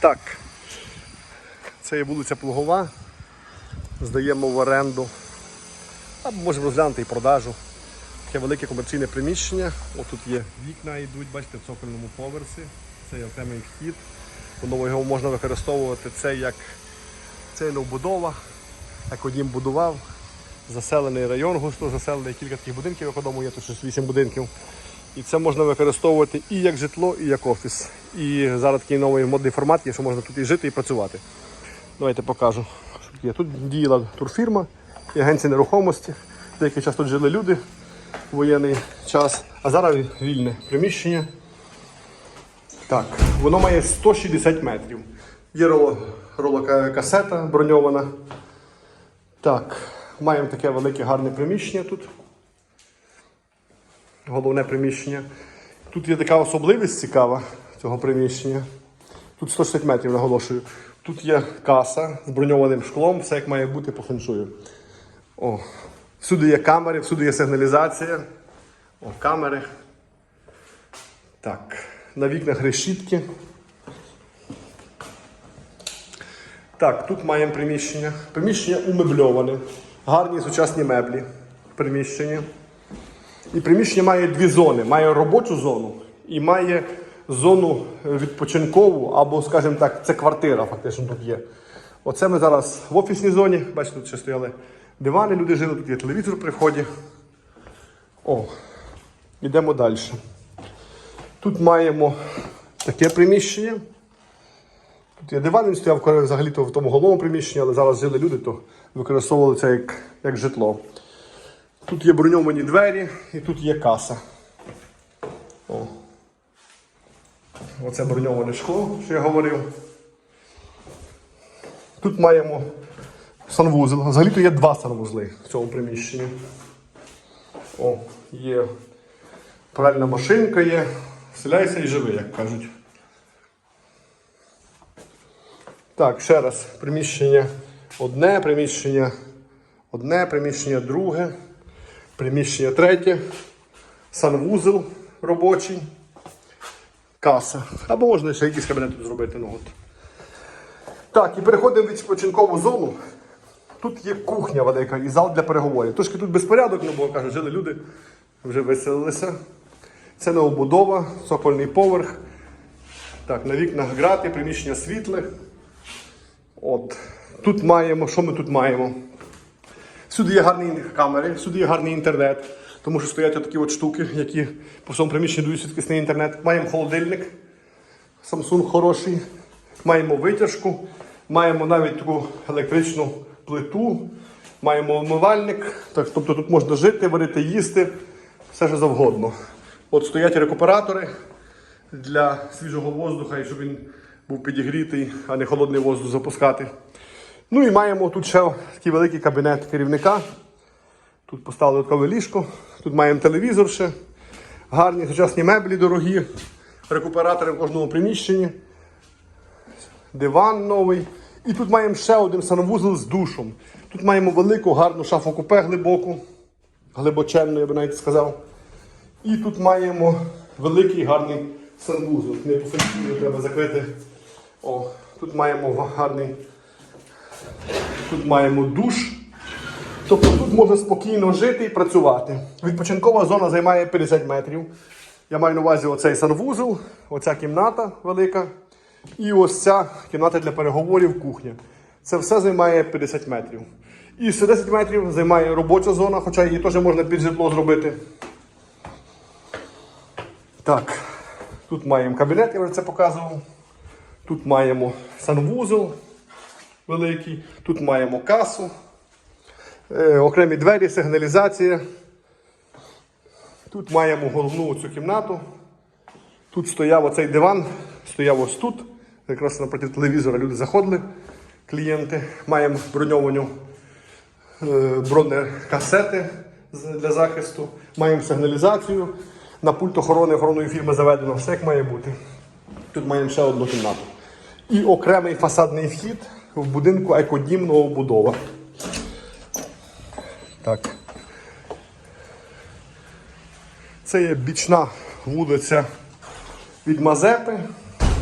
Так. Це є вулиця Плугова. Здаємо в оренду. Або можемо розглянути і продажу. Таке велике комерційне приміщення. Ось тут є вікна йдуть, бачите, в цокольному поверсі. Це є окремий вхід. Воно його можна використовувати це як це новбудова, як однім будував. Заселений район, густо заселений, кілька таких будинків, як одному є тут щось 8 будинків. І це можна використовувати і як житло, і як офіс. І зараз такий новий модний формат є, що можна тут і жити, і працювати. Давайте покажу. що є. Тут діяла турфірма і агенція нерухомості. Деякий час тут жили люди в воєнний час, а зараз вільне приміщення. Так, воно має 160 метрів. Є роло, ролокасета броньована. Так, маємо таке велике гарне приміщення тут. Головне приміщення. Тут є така особливість цікава цього приміщення. Тут 160 метрів, наголошую. Тут є каса з броньованим шклом, все як має бути по феншую. О, всюди є камери, всюди є сигналізація. О, камери. Так, на вікнах решітки. Так, тут маємо приміщення. Приміщення умебльоване. Гарні сучасні меблі в приміщенні. І приміщення має дві зони. Має робочу зону і має зону відпочинкову, або, скажімо так, це квартира фактично тут є. Оце ми зараз в офісній зоні. Бачите, тут ще стояли дивани, люди жили, тут є телевізор при вході. О, йдемо далі. Тут маємо таке приміщення. Тут є диван, він стояв взагалі-то в тому головному приміщенні, але зараз жили люди, то використовували це як, як житло. Тут є броньовані двері і тут є каса. О. Оце броньоване шкло, що я говорив. Тут маємо санвузел. Взагалі-то є два санвузли в цьому приміщенні. О, є пральна машинка є. Вселяйся і живи, як кажуть. Так, ще раз. Приміщення одне, приміщення одне, приміщення друге, приміщення третє, санвузел робочий, каса. Або можна ще якийсь кабінет тут зробити. Ну, от. Так, і переходимо в відпочинкову зону. Тут є кухня велика і зал для переговорів. Трошки тут безпорядок, ну, бо кажуть, жили люди, вже виселилися. Це новобудова, цокольний поверх. Так, на вікнах грати, приміщення світле. От. Тут маємо, що ми тут маємо? Всюди є гарні камери, всюди є гарний інтернет, тому що стоять такі от штуки, які по всьому приміщенні дають швидкісний інтернет. Маємо холодильник, Samsung хороший, маємо витяжку, маємо навіть таку електричну плиту, маємо вмивальник, так, тобто тут можна жити, варити, їсти, все що завгодно. От стоять рекуператори для свіжого воздуха, і щоб він був підігрітий, а не холодний воздух запускати. Ну і маємо тут ще такий великий кабінет керівника. Тут поставили додаткове ліжко, тут маємо телевізор ще, гарні сучасні меблі дорогі, рекуператори в кожному приміщенні, диван новий. І тут маємо ще один санвузол з душом. Тут маємо велику гарну шафу купе глибоку, глибоченну, я би навіть сказав. І тут маємо великий гарний санвузол. Не по фельдшеру треба закрити. О, тут маємо гарний. Тут маємо душ. Тобто тут можна спокійно жити і працювати. Відпочинкова зона займає 50 метрів. Я маю на увазі оцей санвузол, оця кімната велика. І ось ця кімната для переговорів, кухня. Це все займає 50 метрів. І 110 метрів займає робоча зона, хоча її теж можна під житло зробити. Так, тут маємо кабінет, я вже це показував. Тут маємо санвузол великий, тут маємо касу, е, окремі двері, сигналізація. Тут маємо головну цю кімнату. Тут стояв оцей диван, стояв ось тут. Якраз напроти телевізора люди заходили, клієнти. Маємо броньовану е, бронекасети для захисту, маємо сигналізацію. На пульт охорони охоронної фірми заведено все як має бути. Тут маємо ще одну кімнату. І окремий фасадний вхід в будинку екодім новобудова. Так. Це є бічна вулиця від Мазепи.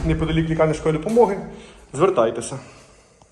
неподалік лікарні допомоги, звертайтеся.